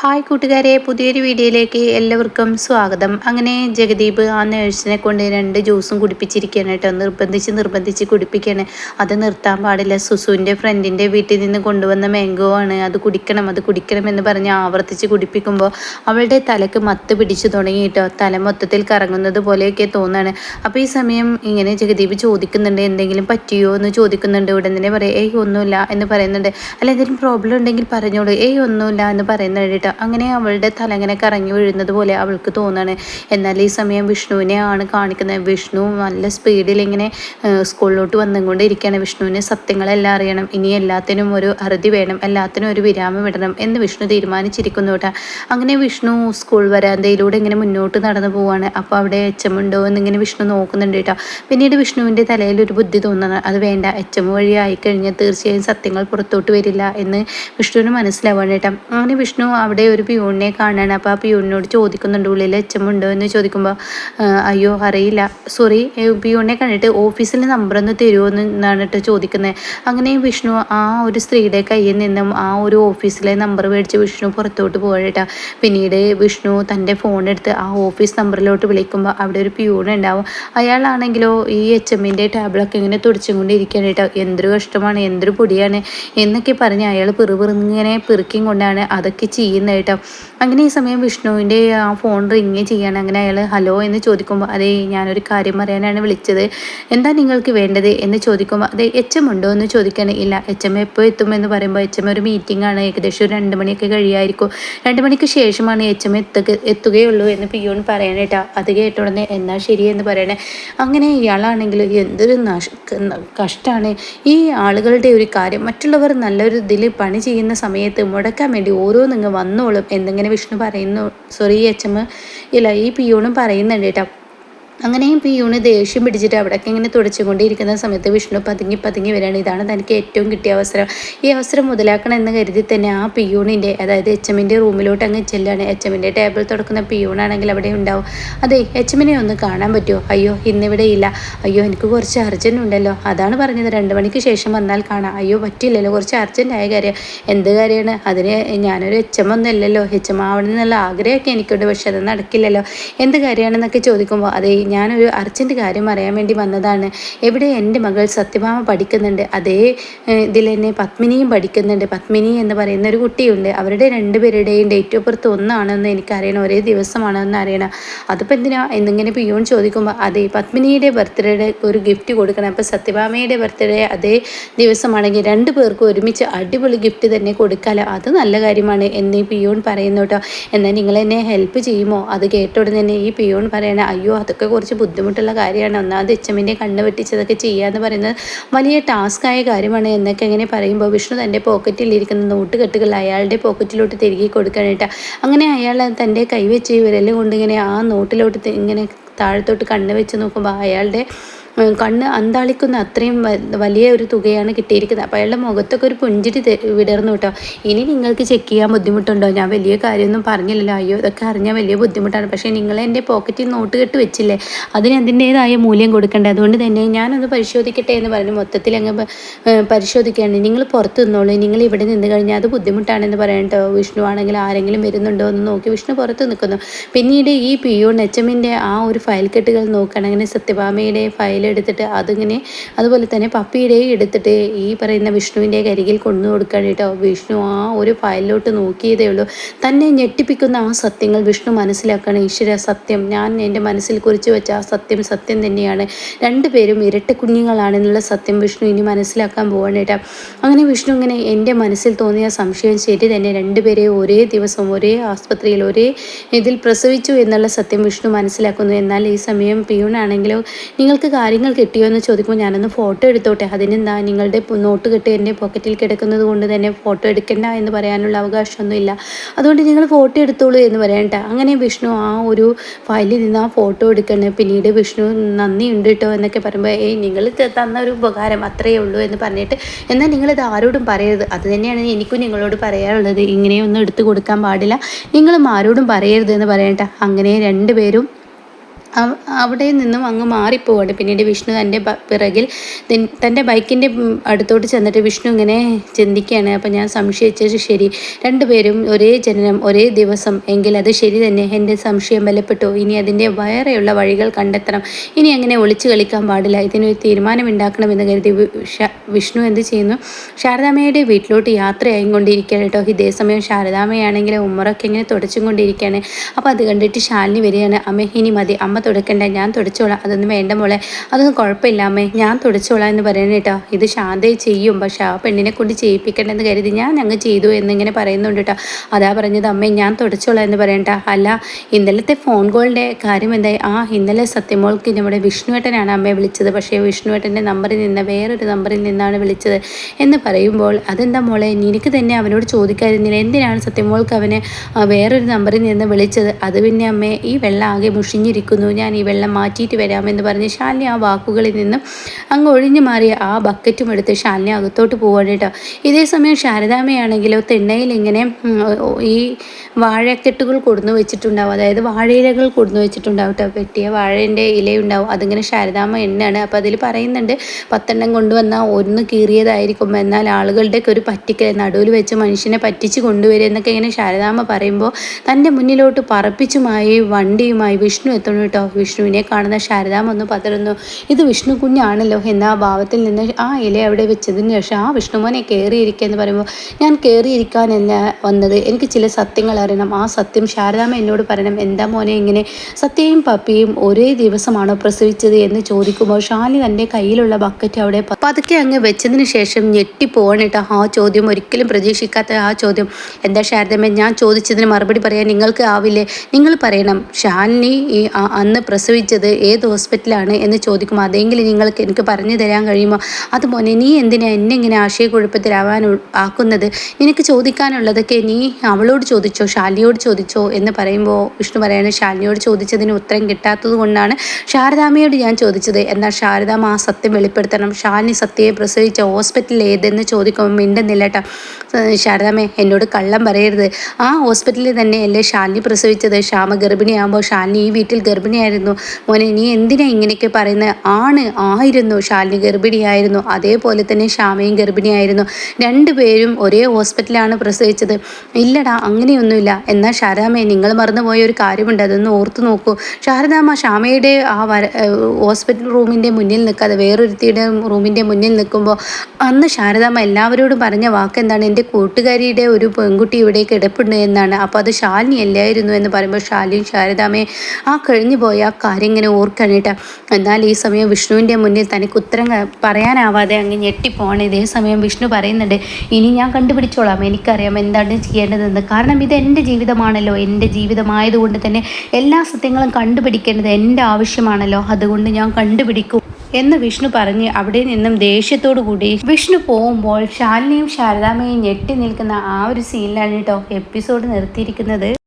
Hi കൂട്ടുകാരെ പുതിയൊരു വീഡിയോയിലേക്ക് എല്ലാവർക്കും സ്വാഗതം. അങ്ങനെ ജഗദീപ് ആ നേഴ്സിനെ കൊണ്ട് രണ്ട് ജ്യൂസും കുടിപ്പിച്ചിരിക്കുകയാണ് കേട്ടോ. നിർബന്ധിച്ച് നിർബന്ധിച്ച് കുടിപ്പിക്കുകയാണ്. അത് നിർത്താൻ പാടില്ല. സുസുവിന്റെ ഫ്രണ്ടിന്റെ വീട്ടിൽ നിന്ന് കൊണ്ടുവന്ന മാംഗോ ആണ്. അത് കുടിക്കണം അത് കുടിക്കണം എന്ന് പറഞ്ഞ് ആവർത്തിച്ച് കുടിപ്പിക്കുമ്പോൾ അവളുടെ തലക്ക് മത്ത് പിടിച്ചു തുടങ്ങി കേട്ടോ. തല മൊത്തത്തിൽ കറങ്ങുന്നത് പോലെയൊക്കെ തോന്നാണ്. അപ്പോൾ ഈ സമയം ഇങ്ങനെ ജഗദീപ് ചോദിക്കുന്നുണ്ട് എന്തെങ്കിലും പറ്റിയോ എന്ന് ചോദിക്കുന്നുണ്ട്. ഉടൻ തന്നെ പറയും ഏയ് ഒന്നുമില്ല എന്ന് പറയുന്നുണ്ട്. അല്ല എന്തെങ്കിലും പ്രോബ്ലം ഉണ്ടെങ്കിൽ പറഞ്ഞോളൂ. ഏയ് ഒന്നുമില്ല എന്ന് പറയുന്നുണ്ട് കേട്ടോ അങ്ങനെ അവളുടെ തല ഇങ്ങനെ കറങ്ങി വീഴുന്നത് പോലെ അവൾക്ക് തോന്നുകയാണ് എന്നാൽ ഈ സമയം വിഷ്ണുവിനെ ആണ് കാണിക്കുന്നത്. വിഷ്ണു നല്ല സ്പീഡിൽ ഇങ്ങനെ സ്കൂളിലോട്ട് വന്നുകൊണ്ടിരിക്കുകയാണ്. വിഷ്ണുവിന് സത്യങ്ങളെല്ലാം അറിയണം. ഇനി എല്ലാത്തിനും ഒരു അറുതി വേണം. എല്ലാത്തിനും ഒരു വിരാമം വിടണം എന്ന് വിഷ്ണു തീരുമാനിച്ചിരിക്കുന്നു അങ്ങനെ വിഷ്ണു സ്കൂൾ വരാന്തയിലൂടെ ഇങ്ങനെ മുന്നോട്ട് നടന്നു പോവാണ്. അപ്പോൾ അവിടെ എച്ചമുണ്ടോ എന്നിങ്ങനെ വിഷ്ണു നോക്കുന്നുണ്ട് കേട്ടോ. പിന്നീട് വിഷ്ണുവിന്റെ തലയിൽ ഒരു ബുദ്ധി തോന്നുന്നത് അത് വേണ്ട. എച്ചം വഴി ആയിക്കഴിഞ്ഞാൽ തീർച്ചയായും സത്യങ്ങൾ പുറത്തോട്ട് വരില്ല എന്ന് വിഷ്ണുവിന് മനസ്സിലാവാണ് കേട്ടോ. അങ്ങനെ വിഷ്ണു അവിടെ ഒരു പ്യൂണിനെ കാണാണ്. അപ്പോൾ ആ പ്യൂണിനോട് ചോദിക്കുന്നുണ്ട് ഉള്ളിൽ എച്ചമുണ്ടോ എന്ന് ചോദിക്കുമ്പോൾ അയ്യോ അറിയില്ല. സോറി പ്യൂണിനെ കണ്ടിട്ട് ഓഫീസിൽ നമ്പർ ഒന്ന് തരുമോ എന്നാണ് കേട്ടോ ചോദിക്കുന്നത് അങ്ങനെ വിഷ്ണു ആ ഒരു സ്ത്രീയുടെ കയ്യിൽ നിന്നും ആ ഒരു ഓഫീസിലെ നമ്പർ മേടിച്ച് വിഷ്ണു പുറത്തോട്ട് പോകട്ടോ പിന്നീട് വിഷ്ണു തന്റെ ഫോൺ എടുത്ത് ആ ഓഫീസ് നമ്പറിലോട്ട് വിളിക്കുമ്പോൾ അവിടെ ഒരു പ്യൂൺ ഉണ്ടാവും. അയാളാണെങ്കിലോ ഈ എച്ച് എമ്മിന്റെ ടാബ്ലൊക്കെ ഇങ്ങനെ തുടിച്ചും കൊണ്ടിരിക്കുകയാണ് കേട്ടോ എന്തൊരു കഷ്ടമാണ് എന്തൊരു പൊടിയാണ് എന്നൊക്കെ പറഞ്ഞ് അയാൾ പിറുപിറുങ്ങനെ പെറുക്കിയും കൊണ്ടാണ് അതൊക്കെ ചെയ്യുന്നത്. കേട്ടോ. അങ്ങനെ ഈ സമയം വിഷ്ണുവിന്റെ ആ ഫോൺ റിങ് ചെയ്യാണ് അങ്ങനെ അയാൾ ഹലോ എന്ന് ചോദിക്കുമ്പോൾ അതെ ഞാനൊരു കാര്യം പറയാനാണ് വിളിച്ചത്. എന്താ നിങ്ങൾക്ക് വേണ്ടത്? എന്ന് ചോദിക്കുമ്പോൾ അതെ എച്ച് എം ഉണ്ടോ? എന്ന് ചോദിക്കാൻ ഇല്ല എച്ച് എം എപ്പോൾ എത്തുമെന്ന് പറയുമ്പോൾ എച്ച് എം ഒരു മീറ്റിംഗ് ആണ്. ഏകദേശം ഒരു രണ്ട് മണിയൊക്കെ കഴിയായിരിക്കും. രണ്ട് മണിക്ക് ശേഷമാണ് എച്ച് എം എത്തുക എത്തുകയുള്ളൂ എന്ന് പിയോൺ പറയാനേട്ടാ അത് കേട്ട ഉടനെ എന്നാ ശരി എന്ന് പറയണേ. അങ്ങനെ ഇയാളാണെങ്കിൽ എന്തൊരു നഷ കഷ്ടമാണ് ഈ ആളുകളുടെ ഒരു കാര്യം മറ്റുള്ളവർ നല്ലൊരു ഇതിൽ പണി ചെയ്യുന്ന സമയത്ത് മുടക്കാൻ വേണ്ടി ഓരോന്നിങ്ങ് വന്നോളും എന്തെങ്കിലും വിഷ്ണു പറയുന്നു? സോറി അച്ഛമ്മ. ഇല്ല ഈ പിയൂണും പറയുന്നുണ്ട് കേട്ടോ. അങ്ങനെയും പിയൂണ് ദേഷ്യം പിടിച്ചിട്ട് അവിടെയൊക്കെ ഇങ്ങനെ തുടച്ചുകൊണ്ടിരിക്കുന്ന സമയത്ത് വിഷ്ണു പതുങ്ങി പതുങ്ങി വരികയാണ്. ഇതാണ് തനിക്ക് ഏറ്റവും കിട്ടിയ അവസരം. ഈ അവസരം മുതലാക്കണം എന്ന് കരുതി തന്നെ ആ പിയൂണിന്റെ അതായത് എച്ച് എമ്മിന്റെ റൂമിലോട്ട് അങ്ങ് ചെല്ലാണ് എച്ച് എമ്മിന്റെ ടേബിൾ തുടക്കുന്ന പിയൂണാണെങ്കിൽ അവിടെ ഉണ്ടാവും. അതെ എച്ച് എമ്മിനെ ഒന്ന് കാണാൻ പറ്റുമോ? അയ്യോ ഇന്നിവിടെ ഇല്ല. അയ്യോ എനിക്ക് കുറച്ച് അർജന്റ് ഉണ്ടല്ലോ. അതാണ് പറഞ്ഞത്. രണ്ട് മണിക്ക് ശേഷം വന്നാൽ കാണാം. അയ്യോ പറ്റില്ലല്ലോ കുറച്ച് അർജന്റ് ആയ കാര്യം. എന്ത് കാര്യമാണ്? അതിന് ഞാനൊരു എച്ച് എം ഒന്നും അല്ലല്ലോ എച്ച് എം ആവണം എന്നുള്ള ആഗ്രഹമൊക്കെ എനിക്കുണ്ട്. പക്ഷെ അത് നടക്കില്ലല്ലോ. എന്ത് കാര്യമാണെന്നൊക്കെ ചോദിക്കുമ്പോൾ അതെ ഞാനൊരു അർജന്റ് കാര്യം അറിയാൻ വേണ്ടി വന്നതാണ്. എവിടെ എന്റെ മകൾ സത്യഭാമ പഠിക്കുന്നുണ്ട് അതേ ഇതിൽ തന്നെ പത്മിനിയും പഠിക്കുന്നുണ്ട്. പത്മിനി എന്ന് പറയുന്ന ഒരു കുട്ടിയുണ്ട്. അവരുടെ രണ്ടുപേരുടെയും ഡേറ്റ് ഓഫ് ബർത്ത് ഒന്നാണെന്ന് എനിക്കറിയണം. ഒരേ ദിവസമാണോ എന്ന് അറിയണം. അതിപ്പോൾ എന്തിനാ എന്നിങ്ങനെ പിയോൺ ചോദിക്കുമ്പോൾ അതേ പത്മിനിയുടെ ബർത്ത്ഡേയുടെ ഒരു ഗിഫ്റ്റ് കൊടുക്കണം. അപ്പോൾ സത്യഭാമയുടെ ബർത്ത്ഡേ അതേ ദിവസമാണെങ്കിൽ രണ്ട് പേർക്കും ഒരുമിച്ച് അടിപൊളി ഗിഫ്റ്റ് തന്നെ കൊടുക്കാലോ. അത് നല്ല കാര്യമാണ് എന്നീ പിയോൺ പറയുന്നു കേട്ടോ. എന്നാൽ നിങ്ങൾ എന്നെ ഹെൽപ്പ് ചെയ്യുമോ? അത് കേട്ടോടെ തന്നെ ഈ പിയോൺ പറയണ അയ്യോ അതൊക്കെ കുറച്ച് ബുദ്ധിമുട്ടുള്ള കാര്യമാണ്. ഒന്നാമത് എച്ചമ്മിന്റെ കണ്ണ് വെട്ടിച്ചതൊക്കെ ചെയ്യുക എന്ന് പറയുന്നത് വലിയ ടാസ്ക്കായ കാര്യമാണ് എന്നൊക്കെ ഇങ്ങനെ പറയുമ്പോൾ വിഷ്ണു തന്റെ പോക്കറ്റിലിരിക്കുന്ന നോട്ടുകെട്ടുകൾ അയാളുടെ പോക്കറ്റിലോട്ട് തിരികെ കൊടുക്കാനായിട്ട്. അങ്ങനെ അയാൾ തന്റെ കൈവച്ച് വിരൽ കൊണ്ട് ഇങ്ങനെ ആ നോട്ടിലോട്ട് ഇങ്ങനെ താഴത്തോട്ട് കണ്ണ് വെച്ച് നോക്കുമ്പോൾ അയാളുടെ കണ്ണ് അന്താളിക്കുന്ന അത്രയും വലിയ ഒരു തുകയാണ് കിട്ടിയിരിക്കുന്നത്. അപ്പോൾ അയാളുടെ മുഖത്തൊക്കെ ഒരു പുഞ്ചിരി വിടർന്നു കേട്ടോ. ഇനി നിങ്ങൾക്ക് ചെക്ക് ചെയ്യാൻ ബുദ്ധിമുട്ടുണ്ടോ? ഞാൻ വലിയ കാര്യമൊന്നും പറഞ്ഞില്ലല്ലോ. അയ്യോ ഇതൊക്കെ അറിഞ്ഞാൽ വലിയ ബുദ്ധിമുട്ടാണ്. പക്ഷേ നിങ്ങൾ എന്റെ പോക്കറ്റിൽ നോട്ട് കെട്ട് വെച്ചില്ലേ? അതിന് അതിന്റേതായ മൂല്യം കൊടുക്കേണ്ടത് അതുകൊണ്ട് തന്നെ ഞാനൊന്ന് പരിശോധിക്കട്ടെ എന്ന് പറഞ്ഞു. മൊത്തത്തിൽ അങ്ങ് പരിശോധിക്കുകയാണ്. നിങ്ങൾ പുറത്ത് നിന്നോളൂ. നിങ്ങൾ ഇവിടെ നിന്ന് കഴിഞ്ഞാൽ അത് ബുദ്ധിമുട്ടാണെന്ന് പറയട്ടോ വിഷ്ണു ആണെങ്കിൽ ആരെങ്കിലും വരുന്നുണ്ടോ എന്ന് നോക്കി വിഷ്ണു പുറത്ത് നിൽക്കുന്നു. പിന്നീട് ഈ പി ഒ നെച്ചമിന്റെ ആ ഒരു ഫയൽ കെട്ടുകൾ നോക്കുകയാണെങ്കിൽ സത്യഭാമയുടെ ഫയൽ എടുത്തിട്ട് അതിങ്ങനെ അതുപോലെ തന്നെ പപ്പിയുടെയും എടുത്തിട്ട് ഈ പറയുന്ന വിഷ്ണുവിന്റെ കരികിൽ കൊണ്ടു കൊടുക്കാൻ കേട്ടോ. വിഷ്ണു ആ ഒരു ഫയലിലോട്ട് നോക്കിയതേ ഉള്ളൂ. തന്നെ ഞെട്ടിപ്പിക്കുന്ന ആ സത്യങ്ങൾ വിഷ്ണു മനസ്സിലാക്കുകയാണ്. ഈശ്വര സത്യം. ഞാൻ എന്റെ മനസ്സിൽ കുറിച്ച് വെച്ച ആ സത്യം സത്യം തന്നെയാണ്. രണ്ടുപേരും ഇരട്ട കുഞ്ഞുങ്ങളാണെന്നുള്ള സത്യം വിഷ്ണു ഇനി മനസ്സിലാക്കാൻ പോവാണ് കേട്ടോ. അങ്ങനെ വിഷ്ണു ഇങ്ങനെ എന്റെ മനസ്സിൽ തോന്നിയ സംശയം ശരി തന്നെ രണ്ടുപേരെ ഒരേ ദിവസം ഒരേ ആസ്പത്രിയിൽ ഒരേ ഇതിൽ പ്രസവിച്ചു എന്നുള്ള സത്യം വിഷ്ണു മനസ്സിലാക്കുന്നു. എന്നാൽ ഈ സമയം പിയൂണാണെങ്കിലോ നിങ്ങൾക്ക് കാര്യം കാര്യങ്ങൾ കിട്ടിയോ എന്ന് ചോദിക്കുമ്പോൾ ഞാനൊന്ന് ഫോട്ടോ എടുത്തോട്ടെ. അതിനെന്താ? നിങ്ങളുടെ നോട്ട് കിട്ടി എന്റെ പോക്കറ്റിൽ കിടക്കുന്നത് കൊണ്ട് തന്നെ ഫോട്ടോ എടുക്കണ്ട എന്ന് പറയാനുള്ള അവകാശമൊന്നുമില്ല. അതുകൊണ്ട് നിങ്ങൾ ഫോട്ടോ എടുത്തോളൂ എന്ന് പറയണ്ട. അങ്ങനെ വിഷ്ണു ആ ഒരു ഫയലിൽ നിന്ന് ആ ഫോട്ടോ എടുക്കണം. പിന്നീട് വിഷ്ണു നന്ദിയുണ്ട് കേട്ടോ എന്നൊക്കെ പറയുമ്പോൾ ഏയ് നിങ്ങൾ തന്ന ഒരു ഉപകാരം അത്രയേ ഉള്ളൂ എന്ന് പറഞ്ഞിട്ട് എന്നാൽ നിങ്ങളിത് ആരോടും പറയരുത്. അത് തന്നെയാണ് എനിക്കും നിങ്ങളോട് പറയാനുള്ളത്. ഇങ്ങനെയൊന്നും എടുത്തു കൊടുക്കാൻ പാടില്ല. നിങ്ങളും ആരോടും പറയരുത് എന്ന് പറയട്ടെ അങ്ങനെ രണ്ടുപേരും അവിടെ നിന്നും അങ്ങ് മാറിപ്പോവാണ്. പിന്നീട് വിഷ്ണു തന്റെ പിറകിൽ തിൻ- തന്റെ ബൈക്കിന്റെ അടുത്തോട്ട് ചെന്നിട്ട് വിഷ്ണു ഇങ്ങനെ ചിന്തിക്കുകയാണ്. അപ്പം ഞാൻ സംശയിച്ചത് ശരി. രണ്ടുപേരും ഒരേ ജനനം ഒരേ ദിവസം. എങ്കിൽ അത് ശരി തന്നെ. എന്റെ സംശയം ബലപ്പെട്ടു. ഇനി അതിന്റെ വേറെയുള്ള വഴികൾ കണ്ടെത്തണം. ഇനി അങ്ങനെ ഒളിച്ചു കളിക്കാൻ പാടില്ല. ഇതിനൊരു തീരുമാനമുണ്ടാക്കണമെന്ന് കരുതി വിഷ്ണു എന്ത് ചെയ്യുന്നു? ശാരദാമയുടെ വീട്ടിലോട്ട് യാത്രയായിക്കൊണ്ടിരിക്കുകയാണ് കേട്ടോ. ഇതേസമയം ശാരദാമ്മയാണെങ്കിൽ ഉമ്മറൊക്കെ ഇങ്ങനെ തുടച്ചും കൊണ്ടിരിക്കുകയാണ്. അപ്പോൾ അത് കണ്ടിട്ട് ശാലിനി വരികയാണ്. അമ്മ ഇനി മതി. അമ്മ തുടക്കണ്ട ഞാൻ തുടച്ചോളാം. അതൊന്നും വേണ്ട മോളെ. അതൊന്നും കുഴപ്പമില്ല അമ്മേ. ഞാൻ തുടച്ചോളാം എന്ന് പറയണ കേട്ടോ. ഇത് ശാന്തയെ ചെയ്യും. പക്ഷെ ആ പെണ്ണിനെ കൊണ്ട് ചെയ്യിപ്പിക്കണ്ടെന്ന് കരുതി ഞാൻ അങ്ങ് ചെയ്തു എന്നിങ്ങനെ പറയുന്നുണ്ട് കേട്ടോ. അതാ പറഞ്ഞത് അമ്മേ ഞാൻ തുടച്ചോളാം എന്ന് പറയണ്ട അല്ല ഇന്നലത്തെ ഫോൺ കോളിന്റെ കാര്യം എന്തായി? ആ ഇന്നലെ സത്യമോൾക്ക് നമ്മുടെ വിഷ്ണുവേട്ടനാണ് അമ്മയെ വിളിച്ചത്. പക്ഷേ വിഷ്ണുവേട്ടന്റെ നമ്പറിൽ നിന്ന് വേറൊരു നമ്പറിൽ നിന്നാണ് വിളിച്ചത് എന്ന് പറയുമ്പോൾ അതെന്താ മോളെ? നിനക്ക് തന്നെ അവനോട് ചോദിക്കാതിരുന്നില്ല. എന്തിനാണ് സത്യമോൾക്ക് അവനെ വേറൊരു നമ്പറിൽ നിന്ന് വിളിച്ചത്? അത് പിന്നെ അമ്മേ ഈ വെള്ളം ആകെ മുഷിഞ്ഞിരിക്കുന്നു. ഞാൻ ഈ വെള്ളം മാറ്റിയിട്ട് വരാമെന്ന് പറഞ്ഞ് ശാലിനി ആ വാക്കുകളിൽ നിന്നും അങ്ങ് ഒഴിഞ്ഞു മാറിയ ആ ബക്കറ്റും എടുത്ത് ശാലിനി അകത്തോട്ട് പോവാണ് കേട്ടോ. ഇതേ സമയം ശാരദാമ്മയാണെങ്കിലോ തിണ്ണയിൽ ഇങ്ങനെ ഈ വാഴക്കെട്ടുകൾ കൊടുന്നു വെച്ചിട്ടുണ്ടാവും. അതായത് വാഴയിലകൾ കൊടുന്നു വെച്ചിട്ടുണ്ടാവും കേട്ടോ. വെട്ടിയ വാഴേന്റെ ഇലയുണ്ടാവും. അതിങ്ങനെ ശാരദാമ എണ്ണാണ് അപ്പോൾ അതിൽ പറയുന്നുണ്ട് പത്തെണ്ണം കൊണ്ടുവന്നാൽ ഒന്ന് കീറിയതായിരിക്കും. എന്നാൽ ആളുകളുടെയൊക്കെ ഒരു പറ്റിക്കൽ നടുവിൽ വെച്ച് മനുഷ്യനെ പറ്റിച്ച് കൊണ്ടുവരിക എന്നൊക്കെ ഇങ്ങനെ ശാരദാമ പറയുമ്പോൾ തന്റെ മുന്നിലോട്ട് പറപ്പിച്ചുമായി വണ്ടിയുമായി വിഷ്ണു കേട്ടോ. വിഷ്ണുവിനെ കാണുന്ന ശാരദാമ്മ ഒന്ന് പതറുന്നു. ഇത് വിഷ്ണു കുഞ്ഞാണല്ലോ. എന്ന ഭാവത്തിൽ നിന്ന് ആ ഇല അവിടെ വെച്ചതിന് ശേഷം ആ വിഷ്ണുമോനെ കയറിയിരിക്കുക എന്ന് പറയുമ്പോൾ ഞാൻ കയറിയിരിക്കാനല്ല വന്നത്? എനിക്ക് ചില സത്യങ്ങൾ അറിയണം. ആ സത്യം ശാരദാമ്മ എന്നോട് പറയണം. എന്താ മോനെ ഇങ്ങനെ? സത്യയും പപ്പിയും ഒരേ ദിവസമാണോ പ്രസവിച്ചത് എന്ന് ചോദിക്കുമ്പോൾ ഷാലി തന്റെ കയ്യിലുള്ള ബക്കറ്റ് അവിടെ പതുക്കെ അങ്ങ് വെച്ചതിന് ശേഷം ഞെട്ടിപ്പോവാണ് കേട്ടോ ആ ചോദ്യം. ഒരിക്കലും പ്രതീക്ഷിക്കാത്ത ആ ചോദ്യം. എന്താ ശാരദമ്മ ഞാൻ ചോദിച്ചതിന് മറുപടി പറയാൻ നിങ്ങൾക്ക് ആവില്ലേ? നിങ്ങൾ പറയണം. ഷാലിനി ഈ അന്ന് പ്രസവിച്ചത് ഏത് ഹോസ്പിറ്റലാണ് എന്ന് ചോദിക്കുമ്പോൾ അതെങ്കിലും നിങ്ങൾക്ക് എനിക്ക് പറഞ്ഞു തരാൻ കഴിയുമോ? അത് മോനെ നീ എന്തിനാ എന്നെ ഇങ്ങനെ ആശയക്കുഴപ്പത്തിലാവാൻ ആക്കുന്നത്? എനിക്ക് ചോദിക്കാനുള്ളതൊക്കെ നീ അവളോട് ചോദിച്ചോ ശാലിയോട് ചോദിച്ചോ? എന്ന് പറയുമ്പോൾ വിഷ്ണു പറയാണ് ശാലിനിയോട് ചോദിച്ചതിന് ഉത്തരം കിട്ടാത്തത് കൊണ്ടാണ് ശാരദാമ്മയോട് ഞാൻ ചോദിച്ചത്. എന്നാൽ ശാരദാമ്മ ആ സത്യം വെളിപ്പെടുത്തണം. ശാലിനി സത്യയെ പ്രസവിച്ച ഹോസ്പിറ്റൽ ഏതെന്ന് ചോദിക്കുമ്പോൾ മിണ്ടുന്നില്ല കേട്ടോ. ശാരദാമ്മ എന്നോട് കള്ളം പറയരുത്. ആ ഹോസ്പിറ്റലിൽ തന്നെ അല്ലേ ശാലിനി പ്രസവിച്ചത്? ശ്യാമ ഗർഭിണിയാകുമ്പോൾ ശാലിനി ഈ വീട്ടിൽ ഗർഭിണിയായിരുന്നു മോനെ നീ എന്തിനാ ഇങ്ങനെയൊക്കെ പറയുന്നത് ആണ് ആയിരുന്നു ശാലിനി ഗർഭിണിയായിരുന്നു. അതേപോലെ തന്നെ ശ്യാമയും ഗർഭിണിയായിരുന്നു. രണ്ടുപേരും ഒരേ ഹോസ്പിറ്റലാണ് പ്രസവിച്ചത്. ഇല്ലടാ അങ്ങനെയൊന്നുമില്ല. എന്നാൽ ശാരദാമ്മയെ നിങ്ങൾ മറന്നുപോയ ഒരു കാര്യമുണ്ട്. അതൊന്ന് ഓർത്തു നോക്കൂ. ശാരദാമ്മ ശ്യാമയുടെ ആ വര ഹോസ്പിറ്റൽ റൂമിന്റെ മുന്നിൽ നിൽക്കാതെ വേറൊരുത്തിയുടെ റൂമിന്റെ മുന്നിൽ നിൽക്കുമ്പോൾ അന്ന് ശാരദാമ്മ എല്ലാവരോടും പറഞ്ഞ വാക്ക് എന്താണ് എന്റെ കൂട്ടുകാരിയുടെ ഒരു പെൺകുട്ടി ഇവിടെ കിടപ്പുണ്ട് എന്നാണ്. അപ്പോൾ അത് ശാലിനി അല്ലായിരുന്നു എന്ന് പറയുമ്പോൾ ശാലിയും ശാരദാമ്മയെ ആ കഴിഞ്ഞു പോയ ആ കാര്യം ഇങ്ങനെ ഓർക്കണിട്ട് എന്നാൽ ഈ സമയം വിഷ്ണുവിന്റെ മുന്നിൽ തനിക്ക് ഉത്തരം പറയാനാവാതെ അങ്ങ് ഞെട്ടിപ്പോവാണ്. ഇതേ സമയം വിഷ്ണു പറയുന്നുണ്ട് ഇനി ഞാൻ കണ്ടുപിടിച്ചോളാം. എനിക്കറിയാം എന്താണ് ചെയ്യേണ്ടതെന്ന്. കാരണം ഇത് എന്റെ ജീവിതമാണല്ലോ. എന്റെ ജീവിതമായതുകൊണ്ട് തന്നെ എല്ലാ സത്യങ്ങളും കണ്ടുപിടിക്കേണ്ടത് എന്റെ ആവശ്യമാണല്ലോ. അതുകൊണ്ട് ഞാൻ കണ്ടുപിടിക്കും. എന്ന് വിഷ്ണു പറഞ്ഞ് അവിടെ നിന്നും ദേഷ്യത്തോടു കൂടി വിഷ്ണു പോകുമ്പോൾ ശാലിനിയും ശാരദാമയും ഞെട്ടി നിൽക്കുന്ന ആ ഒരു സീനിലാണ് കേട്ടോ എപ്പിസോഡ് നിർത്തിയിരിക്കുന്നത്.